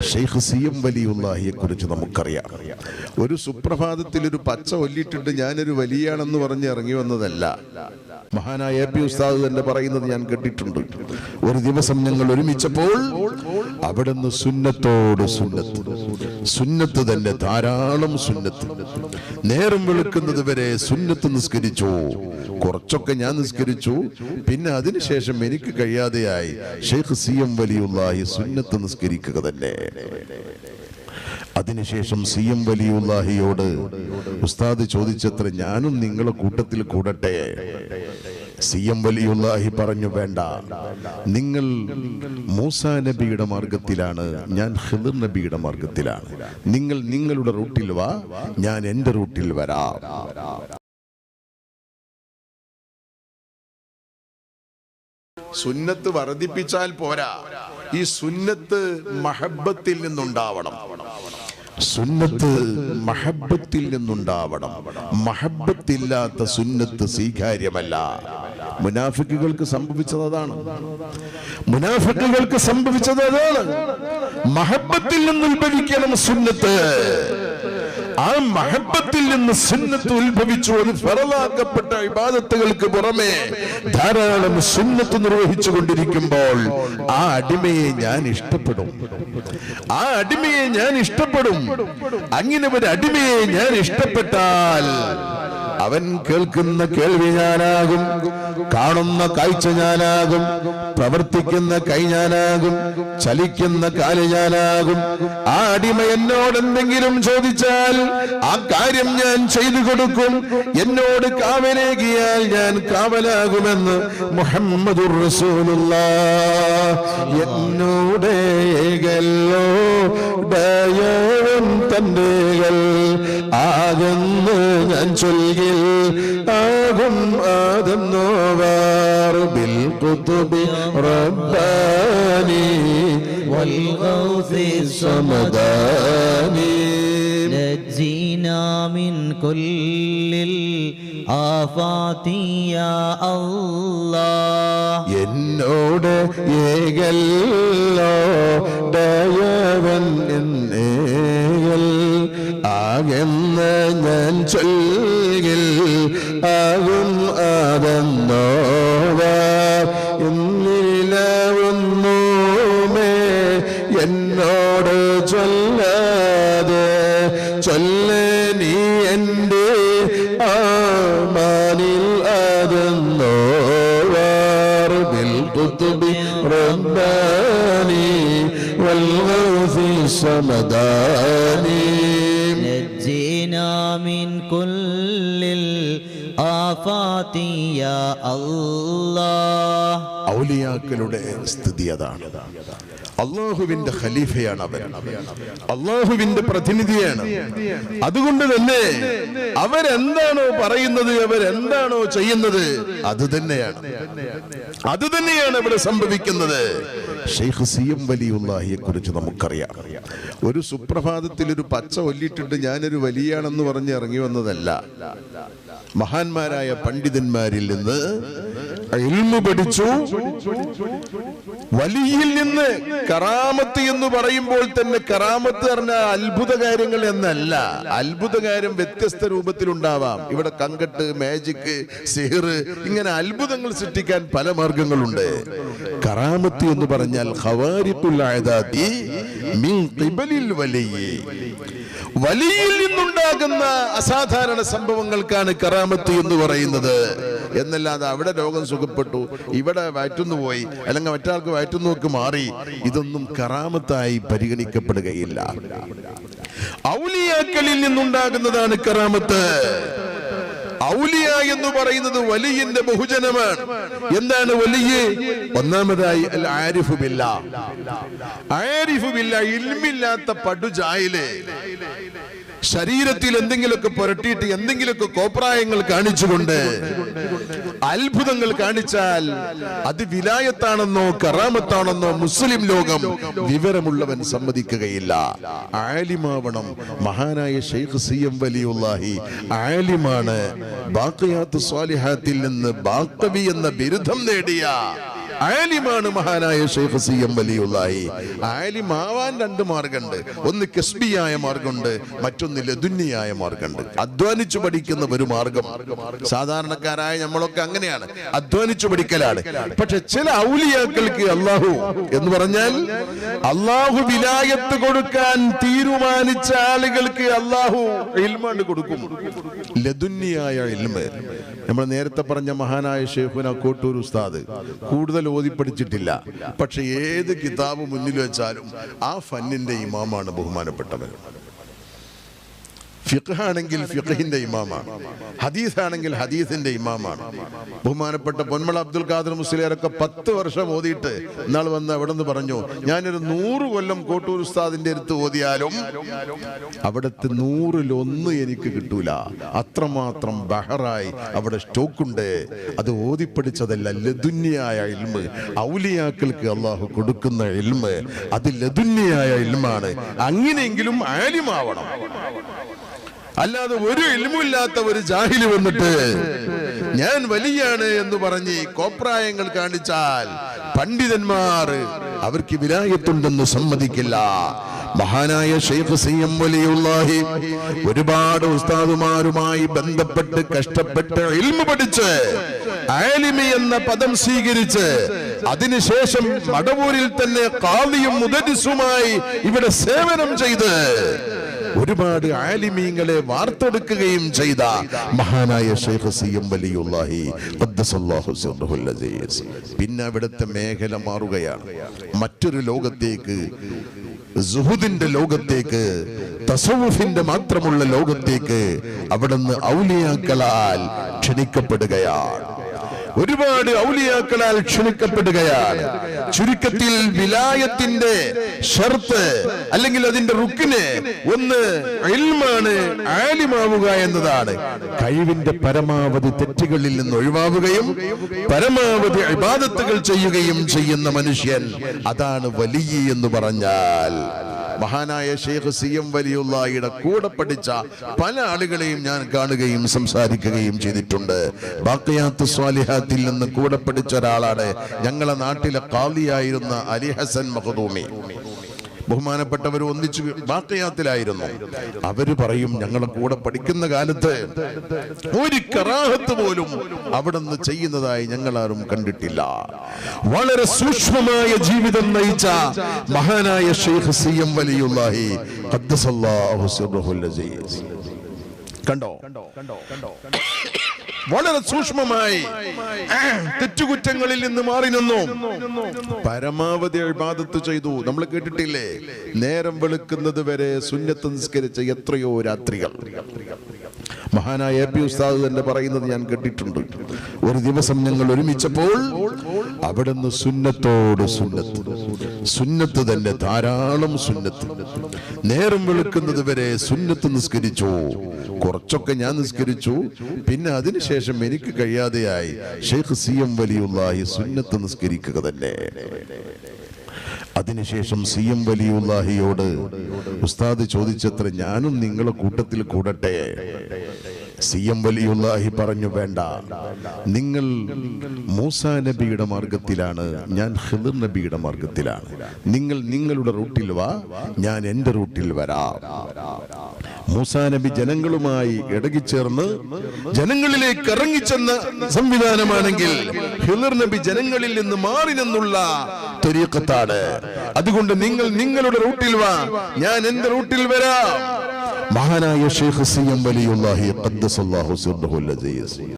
Sheikh C M വലിയുള്ളാഹിയെ കുറിച്ച് നമുക്കറിയാം. ഒരു സുപ്രഭാതത്തിൽ ഒരു പച്ച ഒല്ലിട്ടിട്ട് ഞാനൊരു വലിയാണെന്ന് പറഞ്ഞ് ഇറങ്ങി വന്നതല്ല. മഹാനായ എ പി ഉസ്താദ് തന്നെ പറയുന്നത് ഞാൻ കേട്ടിട്ടുണ്ട്. ഒരു ദിവസം ഞങ്ങൾ ഒരുമിച്ചപ്പോൾ അവിടുന്ന് സുന്നത്തോട് സുന്നത്ത് സുന്നത്ത് തന്നെ ധാരാളം സുന്നത്ത്. നേരം വെളുക്കുന്നത് വരെ സുന്നത്ത് നിസ്കരിച്ചു. കുറച്ചൊക്കെ ഞാൻ നിസ്കരിച്ചു. പിന്നെ അതിനുശേഷം എനിക്ക് കഴിയാതെയായി ഷെയ്ഖ് സി എം വലിയുള്ളാഹി സുന്നത്ത് നിസ്കരിക്കുക തന്നെ. അതിനുശേഷം സി എം വലിയുള്ളാഹിയോട് ഉസ്താദ് ചോദിച്ചത്ര ഞാനും നിങ്ങളെ കൂട്ടത്തിൽ കൂടട്ടെ. സി എം വലിയുള്ളാഹി പറഞ്ഞു വേണ്ട. നിങ്ങൾ മൂസ നബിയുടെ മാർഗത്തിലാണ് ഞാൻ ഹിദർ നബിയുടെ മാർഗത്തിലാണ്. നിങ്ങൾ നിങ്ങളുടെ റൂട്ടിൽ വാ ഞാൻ എന്റെ റൂട്ടിൽ വരാം. സുന്നത്ത് വർദ്ധിപ്പിച്ചാൽ പോരാ. ഈ സുന്നത്ത് മഹബത്തിൽ നിന്നുണ്ടാവണം. സുന്നത്ത് മഹബത്തിൽ നിന്നുണ്ടാവണം. മഹബത്തില്ലാത്ത സുന്നത്ത് സ്വീകാര്യമല്ല. മുനാഫിക്കുകൾക്ക് സംഭവിച്ചത് അതാണ്. മുനാഫിക്കുകൾക്ക് സംഭവിച്ചത് അതാണ്. മഹബത്തിൽ നിന്ന് ഉത്ഭവിക്കണം സുന്നത്ത്. ആ മഹബത്തിൽ നിന്ന് സുന്നത്ത് ഉത്ഭവിച്ചു. അത് ഫറലാക്കപ്പെട്ട വിവാദത്തുകൾക്ക് പുറമെ ധാരാളം സുന്നത്ത് നിർവഹിച്ചു കൊണ്ടിരിക്കുമ്പോൾ ആ അടിമയെ ഞാൻ ഇഷ്ടപ്പെടും. ആ അടിമയെ ഞാൻ ഇഷ്ടപ്പെടും. അങ്ങനെ ഒരു അടിമയെ ഞാൻ ഇഷ്ടപ്പെട്ടാൽ അവൻ കേൾക്കുന്ന കേൾവി ഞാനാകും കാണുന്ന കാഴ്ച ഞാനാകും പ്രവർത്തിക്കുന്ന കൈ ഞാനാകും ചലിക്കുന്ന കാൽ ഞാനാകും. ആ അടിമ എന്നോട് എന്തെങ്കിലും ചോദിച്ചാൽ ആ കാര്യം ഞാൻ ചെയ്തു കൊടുക്കും. എന്നോട് കാവലേകിയാൽ ഞാൻ കാവലാകുമെന്ന് മുഹമ്മദുർ റസൂലുള്ള എന്നോട് ഏകല്ലോ ദയവും തന്റെകൾ ആകുന്നു ഞാൻ ചൊല്ലിൽ ആകും ആദന്നോവാർ ബിൽ കുതുബി റബ്ബാനി والغوث സമദാനി نجينا من كل الآفات يا الله എന്നോട് ഏകല്ലോ ആകെന്ന് ഞാൻ ചൊല്ലിൽ ആകും ആദന്നോവ ഇന്നിലവുന്നൂമേ എന്നോട് ചൊല്ലാതെ ചൊല്ല നീ എൻ്റെ ആമാനിൽ അതെന്നോവാർ بالقطب رباني والغوث الصمداني نجينا من كل الآفات يا الله ഔലിയാക്കളുടെ സ്ഥിതി അതാണ് അള്ളാഹുവിന്റെ ഖലീഫയാണ് അവൻ. അള്ളാഹുവിന്റെ പ്രതിനിധിയാണ്. അതുകൊണ്ട് തന്നെ അവരെന്താണോ പറയുന്നത് അവരെന്താണോ ചെയ്യുന്നത് അത് തന്നെയാണ്. അത് തന്നെയാണ് ഇവിടെ സംഭവിക്കുന്നത്. ഷെയ്ഖ് സി എം വലിയുള്ളാഹിയെ കുറിച്ച് നമുക്കറിയാം. ഒരു സുപ്രഭാതത്തിൽ ഒരു പച്ച ഒല്ലിട്ടിട്ട് ഞാനൊരു വലിയാണെന്ന് പറഞ്ഞ് ഇറങ്ങി വന്നതല്ല. മഹാന്മാരായ പണ്ഡിതന്മാരിൽ നിന്ന് പഠിച്ചു. വലിയിൽ നിന്ന് കറാമത്ത് എന്ന് പറയുമ്പോൾ തന്നെ കറാമത്ത് പറഞ്ഞ അത്ഭുത കാര്യങ്ങൾ എന്നല്ല. അത്ഭുത കാര്യം വ്യത്യസ്ത രൂപത്തിലുണ്ടാവാം ഇവിടെ കങ്കട്ട് മാജിക് സിഹിർ ഇങ്ങനെ അത്ഭുതങ്ങൾ സൃഷ്ടിക്കാൻ പല മാർഗങ്ങളുണ്ട്. കറാമത്ത് എന്ന് പറഞ്ഞാൽ വലിയിൽ നിന്നുണ്ടാകുന്ന അസാധാരണ സംഭവങ്ങൾക്കാണ് കറാമത്ത് എന്ന് പറയുന്നത്. എന്നല്ലാതെ അവിടെ രോഗം സുഖപ്പെട്ടു ഇവിടെ വയറ്റുന്നു പോയി അല്ലെങ്കിൽ മറ്റാൾക്ക് വയറ്റുന്നോക്ക് മാറി ഇതൊന്നും കറാമത്തായി പരിഗണിക്കപ്പെടുകയില്ല. ഔലിയാക്കളിൽ നിന്നുണ്ടാകുന്നതാണ് കറാമത്ത്. ഔലിയ എന്ന് പറയുന്നത് വലിയന്റെ ബഹുജനമാണ്. എന്താണ് വലിയ? ഒന്നാമതായി അൽ ആരിഫു ബില്ല ആരിഫു ബില്ല ഇൽമില്ലാത്ത പടുജായിൽ. ശരീരത്തിൽ എന്തെങ്കിലുമൊക്കെ പുരട്ടിയിട്ട് എന്തെങ്കിലുമൊക്കെ കോപ്രായങ്ങൾ കാണിച്ചുകൊണ്ട് അത്ഭുതങ്ങൾ കാണിച്ചാൽ അത് വിലായത്താണെന്നോ കറാമത്താണെന്നോ മുസ്ലിം ലോകം വിവരമുള്ളവൻ സമ്മതിക്കുകയില്ല. ആലിമാവണം. മഹാനായ ഷെയ്ഖ് സി എം വലിയുല്ലാഹി ആലിമാണ്. ബാക്കിയാത്ത് സ്വാലിഹാത്തിൽ നിന്ന് ബാക്കവി എന്ന ബിരുദം നേടിയ ആലിമാണ് മഹാനായ ഷെയ്ഖ് സി എം വലിയുള്ളായി. ആലിമാവാൻ രണ്ട് മാർഗമുണ്ട് ഒന്ന് കസ്ബിയായ മാർഗമുണ്ട് മറ്റൊന്ന് ലതുന്യായ മാർഗമുണ്ട് അധ്വാനിച്ചു പഠിക്കുന്ന ഒരു മാർഗം. സാധാരണക്കാരായ നമ്മളൊക്കെ അങ്ങനെയാണ്. അധ്വാനിച്ചു പഠിക്കലാണ്. പക്ഷെ ചില ഔലിയാക്കൾക്ക് അള്ളാഹു എന്ന് പറഞ്ഞാൽ അള്ളാഹു വിലായത്ത് കൊടുക്കാൻ തീരുമാനിച്ച ആളുകൾക്ക് അള്ളാഹു ഇൽമണ്ട് കൊടുക്കും. ലതുന്യായ ഇൽമ്. നമ്മൾ നേരത്തെ പറഞ്ഞ മഹാനായ ഷെയ്ഖുന കോട്ടൂർ ഉസ്താദ്. കൂടുതൽ ഓതി പഠിച്ചിട്ടില്ല പക്ഷെ ഏത് കിതാബ് മുന്നിൽ വെച്ചാലും ആ ഫന്നിന്റെ ഇമാമാണ് ബഹുമാനപ്പെട്ടവൻ. ഫിഖ് ആണെങ്കിൽ ഫിഖിന്റെ ഇമാമാണ്. ഹദീസ് ആണെങ്കിൽ ഹദീസിന്റെ ഇമാമാണ്. ബഹുമാനപ്പെട്ട പൊന്മള അബ്ദുൽ ഖാദർ മുസ്ലിയാരൊക്കെ പത്ത് വർഷം ഓതിയിട്ട് ഇന്നാൾ വന്ന് അവിടെ നിന്ന് പറഞ്ഞു ഞാനൊരു നൂറ് കൊല്ലം കോട്ടൂർ ഉസ്താദിന്റെ അടുത്ത് ഓതിയാലും അവിടുത്തെ നൂറിലൊന്ന് എനിക്ക് കിട്ടൂല. അത്രമാത്രം ബഹറായി അവിടെ സ്റ്റോക്കുണ്ട്. അത് ഓതിപ്പടിച്ചതല്ല ലതുന്യായ ഇൽമ്. ഔലിയാക്കൾക്ക് അള്ളാഹു കൊടുക്കുന്ന ഇൽമ്. അത് ലതുന്യായ ഇൽമാണ്. അങ്ങനെയെങ്കിലും ആലിമാവണം. അല്ലാതെ ഒരു ഇൽമില്ലാത്ത ഒരു ജാഹിൽ വന്നിട്ട് ഞാൻ വലിയാണ് എന്ന് പറഞ്ഞ് കോപ്രായങ്ങൾ കാണിച്ചാൽ പണ്ഡിതന്മാർ അവർക്ക് വിലായത്തുണ്ടെന്ന് സമ്മതിക്കില്ല. മഹാനായ ഷെയ്ഖ് സി എം വലിയുള്ളാഹി ഒരുപാട് ഉസ്താദുമാരുമായി ബന്ധപ്പെട്ട് കഷ്ടപ്പെട്ട് ഇൽമ പഠിച്ച് ആലിമി എന്ന പദം സ്വീകരിച്ച് അതിനുശേഷം മടവൂരിൽ തന്നെ കാവിയും മുദരിസുമായി ഇവിടെ സേവനം ചെയ്ത് ഒരുപാട് ആലിമീങ്ങളെ വാർത്തെടുക്കുകയും ചെയ്ത മഹാനായ ഷെയ്ഖ് സി എം അസീസ്. പിന്നെ അവിടുത്തെ മേഖല മാറുകയാണ് മറ്റൊരു ലോകത്തേക്ക് സുഹുദിന്റെ ലോകത്തേക്ക് തസവുഫിന്റെ മാത്രമുള്ള ലോകത്തേക്ക് അവിടുന്ന് ഔലിയാക്കളാൽ ക്ഷണിക്കപ്പെടുകയാണ് ഒരുപാട് ഔലിയാക്കളാൽ ക്ഷണിക്കപ്പെടുകയാണ്. ചുരുക്കത്തിൽ വിലായത്തിന്റെ ഷർത്ത് അല്ലെങ്കിൽ അതിന്റെ റുക്കിന് ഒന്ന് ഇൽമാണ് ആലിമാവുക എന്നതാണ്. കഴിവിന്റെ പരമാവധി തെറ്റുകളിൽ നിന്ന് ഒഴിവാവുകയും പരമാവധി ഇബാദത്തുകൾ ചെയ്യുകയും ചെയ്യുന്ന മനുഷ്യൻ അതാണ് വലിയ എന്ന് പറഞ്ഞാൽ. മഹാനായ ഷെയ്ഖ് സി എം വലിയുള്ളയുടെ കൂടെ പഠിച്ച പല ആളുകളെയും ഞാൻ കാണുകയും സംസാരിക്കുകയും ചെയ്തിട്ടുണ്ട്. ബാക്കിയാത്ത് സ്വാലിഹാത്തിൽ നിന്ന് കൂടെ പഠിച്ച ഒരാളാണ് ഞങ്ങളെ നാട്ടിലെ കാളിയായിരുന്ന അലി ഹസൻ മഹദൂമി. ബഹുമാനപ്പെട്ടവർ ഒന്നിച്ചു ബാക്കയാത്തിലായിരുന്നു അവർ പറയും ഞങ്ങളെ കൂടെ പഠിക്കുന്ന കാലത്ത് ഒരു കറാഹത്ത് പോലും അവിടെ നിന്ന് ചെയ്യുന്നതായി ഞങ്ങൾ ആരും കണ്ടിട്ടില്ല. വളരെ സൂക്ഷ്മമായ ജീവിതം നയിച്ച മഹാനായ ഷെയ്ഖ് സി എം വലിയുള്ളാഹി സിർറുൽ കണ്ടോ? കണ്ടോ? വളരെ സൂക്ഷ്മമായി തെറ്റുകുറ്റങ്ങളിൽ നിന്ന് മാറി നിന്നു. പരമാവധി ഇബാദത്ത് ചെയ്തു. നമ്മൾ കേട്ടിട്ടില്ലേ? നേരം വെളുക്കുന്നത് വരെ സുന്നത്ത് നിസ്കരിച്ച എത്രയോ രാത്രികൾ. മഹാനായ എ പി ഉസ്താദ് തന്നെ പറയുന്നത് ഞാൻ കേട്ടിട്ടുണ്ട്. ഒരു ദിവസം ഞങ്ങൾ ഒരുമിച്ചപ്പോൾ അവിടുന്ന് സുന്നത്തോട് സുന്നത്ത്. സുന്നത്ത് തന്നെ ധാരാളം സുന്നത്ത്. നേരം വെളുക്കുന്നത് വരെ സുന്നത്ത് നിസ്കരിച്ചു. കുറച്ചൊക്കെ ഞാൻ നിസ്കരിച്ചു. പിന്നെ അതിനുശേഷം എനിക്ക് കഴിയാതെയായി ഷെയ്ഖ് സി എം വലിയുള്ളാഹി സുന്നത്ത് നിസ്കരിക്കുക തന്നെ. അതിനുശേഷം സി എം വലിയുള്ളാഹിയോട് ഉസ്താദ് ചോദിച്ചത്ര ഞാനും നിങ്ങളെ കൂട്ടത്തിൽ കൂടട്ടെ. സി എം വലിയുള്ളാഹി പറഞ്ഞു വേണ്ട. നിങ്ങൾ മൂസ നബിയുടെ മാർഗത്തിലാണ് ഞാൻ ഹിദർ നബിയുടെ മാർഗത്തിലാണ്. നിങ്ങൾ നിങ്ങളുടെ റൂട്ടിൽ വാ ഞാൻ എന്റെ റൂട്ടിൽ വരാം. മൂസ നബി ജനങ്ങളുമായി ഇടകിച്ചേർന്ന് ജനങ്ങളിലേക്ക് ഇറങ്ങിച്ചെന്ന സംവിധാനമാണെങ്കിൽ ഹിദർ നബി ജനങ്ങളിൽ നിന്ന് മാറി നിന്നുള്ള തെരീക്കത്താണ് അതുകൊണ്ട് നിങ്ങൾ നിങ്ങളുടെ റൂട്ടിൽ വാ ഞാൻ എന്റെ റൂട്ടിൽ വരാം. മഹാനായ ഷെയ്ഖ് സി എം അസീസ്